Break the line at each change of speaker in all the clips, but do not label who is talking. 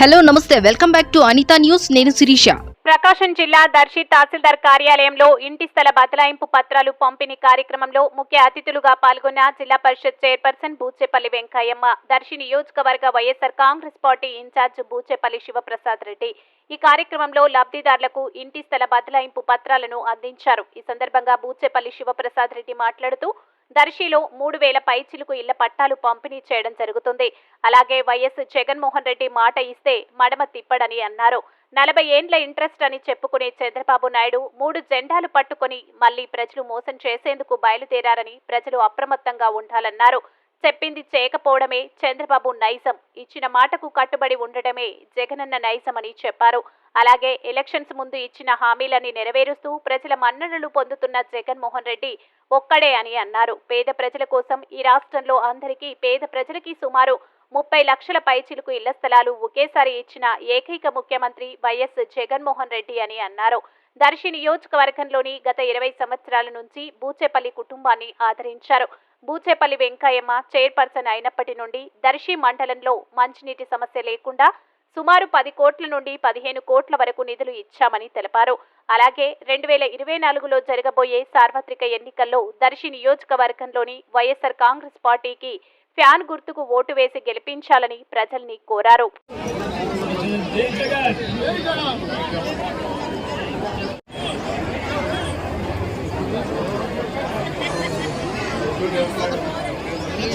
Hello నమస్తే. Welcome back to Anitha news. నేను శిరీష.
ప్రకాశం జిల్లా దర్శి తహసీల్దార్ కార్యాలయంలో ఇంటి స్థల బదలాయింపు పత్రాలు పంపిణీ కార్యక్రమంలో ముఖ్య అతిథులుగా పాల్గొన్న జిల్లా పరిషత్ చైర్పర్సన్ బూచేపల్లి వెంకయ్యమ్మ దర్శి నియోజకవర్గ YSR Congress party incharge Bucheppalli Sivaprasad Reddy. ఈ కార్యక్రమంలో లబ్ధిదారులకు ఇంటి స్థల బదలాయింపు పత్రాలను అందించారు. ఈ సందర్భంగా బూచేపల్లి శివప్రసాద్ రెడ్డి మాట్లాడుతూ దర్శిలో మూడు వేల పైచిలకు ఇళ్ళ పట్టాలు పంపిణీ చేయడం జరుగుతుంది. అలాగే వైఎస్ జగన్మోహన్ రెడ్డి మాట ఇస్తే మడమ తిప్పడని అన్నారు. నలభై ఏండ్ల ఇంట్రెస్ట్ అని చెప్పుకునే చంద్రబాబు నాయుడు మూడు జెండాలు పట్టుకొని మళ్ళీ ప్రజలు మోసం చేసేందుకు బయలుదేరారని ప్రజలు అప్రమత్తంగా ఉండాలన్నారు. చెప్పింది చేయకపోవడమే చంద్రబాబు నైజం. ఇచ్చిన మాటకు కట్టుబడి ఉండటమే జగనన్న నైజం అని చెప్పారు. అలాగే ఎలక్షన్స్ ముందు ఇచ్చిన హామీలని నెరవేరుస్తూ ప్రజల మన్ననలు పొందుతున్న జగన్మోహన్ రెడ్డి ఒక్కడే అని అన్నారు. పేద ప్రజల కోసం ఈ రాష్ట్రంలో అందరికీ పేద ప్రజలకి సుమారు ముప్పై లక్షల పైచిలుకు ఇళ్ళ స్థలాలు ఒకేసారి ఇచ్చిన ఏకైక ముఖ్యమంత్రి వైఎస్ జగన్మోహన్ రెడ్డి అని అన్నారు. దర్శి నియోజకవర్గంలోని గత ఇరవై సంవత్సరాల నుంచి బూచేపల్లి కుటుంబాన్ని ఆదరించారు. బూచేపల్లి వెంకయ్యమ్మ చైర్పర్సన్ అయినప్పటి నుండి దర్శి మండలంలో మంచినీటి సమస్య లేకుండా సుమారు పది కోట్ల నుండి పదిహేను కోట్ల వరకు నిధులు ఇచ్చామని తెలిపారు. అలాగే రెండు వేల ఇరవై నాలుగులో జరగబోయే సార్వత్రిక ఎన్నికల్లో దర్శి నియోజకవర్గంలోని వైఎస్ఆర్ కాంగ్రెస్ పార్టీకి ఫ్యాన్ గుర్తుకు ఓటు వేసి గెలిపించాలని ప్రజల్ని కోరారు.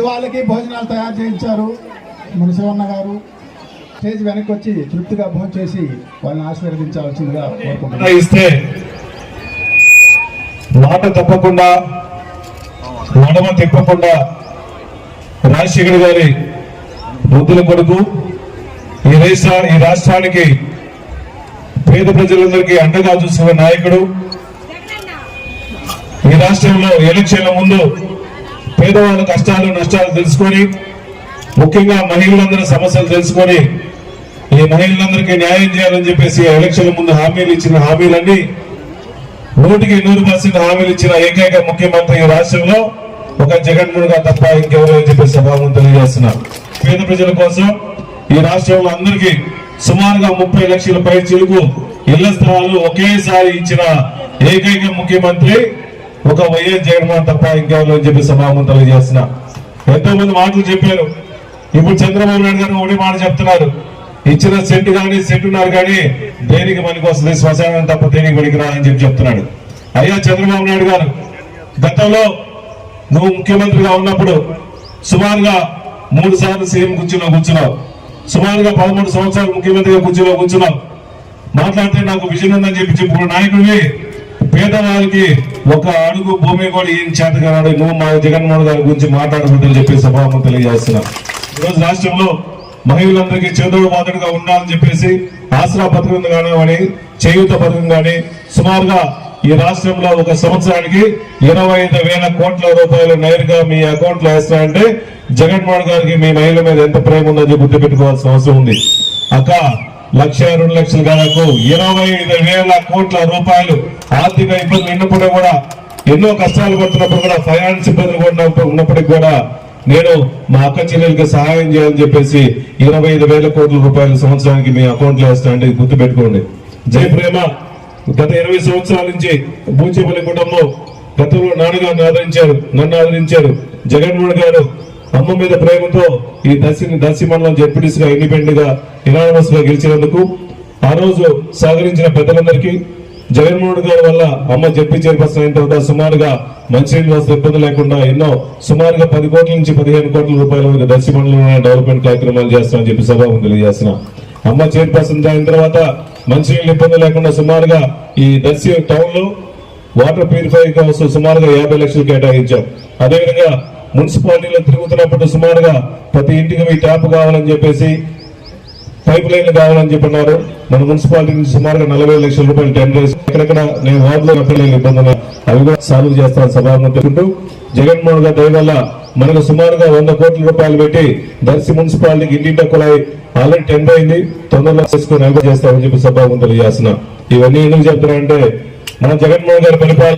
వాళ్ళకి భోజనాలు తయారు చేయించారు మునిశివన్న గారు. స్టేజ్ వెనక్కి వచ్చి తృప్తిగా భోజనం చేసి వాళ్ళని ఆశీర్వదించాల్సిందిగా కోరుకుంటున్నాను.
ఇస్తే మాట తప్పకుండా నడమ తిప్పకుండా రాజశేఖర్ గారి వృద్ధుల కొడుకు ఈ దేశ ఈ రాష్ట్రానికి పేద ప్రజలందరికీ అండగా చూసిన నాయకుడు ఈ రాష్ట్రంలో ఎలక్షన్ల ముందు పేదవాళ్ళ కష్టాలు నష్టాలు తెలుసుకొని ముఖ్యంగా మహిళలందరి సమస్యలు తెలుసుకొని ఈ మహిళలందరికీ న్యాయం చేయాలని చెప్పేసి ఎలక్షన్ల ముందు హామీలు ఇచ్చిన హామీలన్నీ నూటికి నూరు పర్సెంట్ హామీలు ఇచ్చిన ఏకైక ముఖ్యమంత్రి ఈ రాష్ట్రంలో ఒక జగన్మోహన్ గారు తప్ప ఇంకెవరో అని చెప్పేసి సభావం తెలియజేస్తున్నారు. పేద ప్రజల కోసం ఈ రాష్ట్రంలో అందరికీ సుమారుగా ముప్పై లక్షల పై చిలుకు ఇళ్ళ స్థలాలు ఒకేసారి ఇచ్చిన ఏకైక ముఖ్యమంత్రి ఒక వైఎస్ జగన్మోహన్ తప్ప ఇంకెవరు అని చెప్పి సభాముఖం తెలియజేస్తున్నా. ఎంతో మంది మాటలు చెప్పారు. ఇప్పుడు చంద్రబాబు నాయుడు గారు ఒకటి మాట చెప్తున్నారు. ఇచ్చిన సెట్ కానీ సెట్టున్నారు కానీ దేనికి పనికి వస్తుంది? శ్మశానం తప్ప దేనికి పనికి రాదని చెప్పి చెప్తున్నాడు. అయ్యా చంద్రబాబు నాయుడు గారు గతంలో నువ్వు ముఖ్యమంత్రిగా ఉన్నప్పుడు సుమారుగా మూడు సార్లు సీఎం కూర్చున్నా కూర్చున్నావు. సుమారుగా పదమూడు సంవత్సరాలు ముఖ్యమంత్రిగా కుర్చీలో కూర్చున్నావు. మాట్లాడితే నాకు విజయం ఉందని చెప్పి చెప్పు నాయకుడివి పేదవాళ్ళకి ఒక అడుగు భూమి కూడా ఏం చేత కాదు నువ్వు మా జగన్మోహన్ గారి గురించి మాట్లాడకూడదని చెప్పి సభాము తెలియజేస్తున్నా. ఈరోజు రాష్ట్రంలో మహిళలందరికీ చేదోడు బాధడుగా ఉండాలని చెప్పేసి ఆసరా పథకం కానివ్వని చేయూత పథకం కానీ సుమారుగా ఈ రాష్ట్రంలో ఒక సంవత్సరానికి ఇరవై ఐదు వేల కోట్ల రూపాయలు నేరుగా మీ అకౌంట్లో వేస్తారంటే జగన్మోహన్ గారికి మీ మహిళ మీద ఎంత ప్రేమ ఉందని గుర్తు గుర్తుపెట్టుకోవాల్సిన అవసరం ఉంది. అక్క లక్ష రెండు లక్షల కాలకు ఇరవై ఐదు వేల కోట్ల రూపాయలు ఆర్థిక ఇబ్బందులు ఉన్నప్పుడు కూడా ఎన్నో కష్టాలు పడుతున్నప్పుడు కూడా ఫైనాన్స్ ఇబ్బందులు కూడా ఉన్నప్పుడు- ఉన్నప్పటికీ కూడా నేను మా అక్క చెల్లెలకి సహాయం చేయాలని చెప్పేసి ఇరవై ఐదు వేల కోట్ల రూపాయలు సంవత్సరానికి మీ అకౌంట్లో వేస్తానండి గుర్తుపెట్టుకోండి. జై ప్రేమ. గత ఇరవై సంవత్సరాల నుంచి బూచేపల్లి కుటుంబం గతంలో నాన్నగారిని ఆదరించారు నన్ను ఆదరించారు. జగన్మోహన్ గారు అమ్మ మీద ప్రేమతో ఈ దర్శిని దర్శి మండలం జడ్పీటీస్గా ఇండిపెండెంట్గా ఇనానమస్గా గెలిచినందుకు ఆ రోజు సహకరించిన పెద్దలందరికీ జగన్మోహన్ గారి వల్ల అమ్మ జడ్పీ చైర్పర్సన్ అయిన తర్వాత సుమారుగా మంచినీళ్ళ వసతి ఇబ్బంది లేకుండా ఎన్నో సుమారుగా పది కోట్ల నుంచి పదిహేను కోట్ల రూపాయల వరకు దర్శి మండలంలో డెవలప్మెంట్ కార్యక్రమాలు చేస్తామని చెప్పి సభాము తెలియజేస్తున్నాం. అమ్మ చైర్పర్సన్ అయిన తర్వాత మంచినీళ్ళ ఇబ్బంది లేకుండా సుమారుగా ఈ దర్శి టౌన్లో వాటర్ ప్యూరిఫై కోసం సుమారుగా యాభై లక్షలు కేటాయించాం. అదేవిధంగా మున్సిపాలిటీలో తిరుగుతున్నప్పుడు సుమారుగా ప్రతి ఇంటికి మీ ట్యాప్ కావాలని చెప్పేసి పైప్ లైన్లు కావాలని చెప్పన్నారు. మన మున్సిపాలిటీ నుంచి సుమారుగా నలభై లక్షల రూపాయలు టెండర్ ఎక్కడెక్కడ నేను వార్డులో పిల్లలు ఇబ్బందులు అవి కూడా సాల్వ్ చేస్తాను సభాముఖం జగన్మోహన్ గారి దయవల్ల మనకు సుమారుగా వంద కోట్ల రూపాయలు పెట్టి దర్శి మున్సిపాలిటీకి ఇంటింట కుళాయి ఆల్రెడీ టెండర్ అయింది. తొందరలో చేసుకుని నిల్వ చేస్తామని చెప్పి సభాముంతులు చేస్తున్నా ఇవన్నీ ఎందుకు చెప్తున్నానంటే మన జగన్మోహన్ గారి పరిపాలన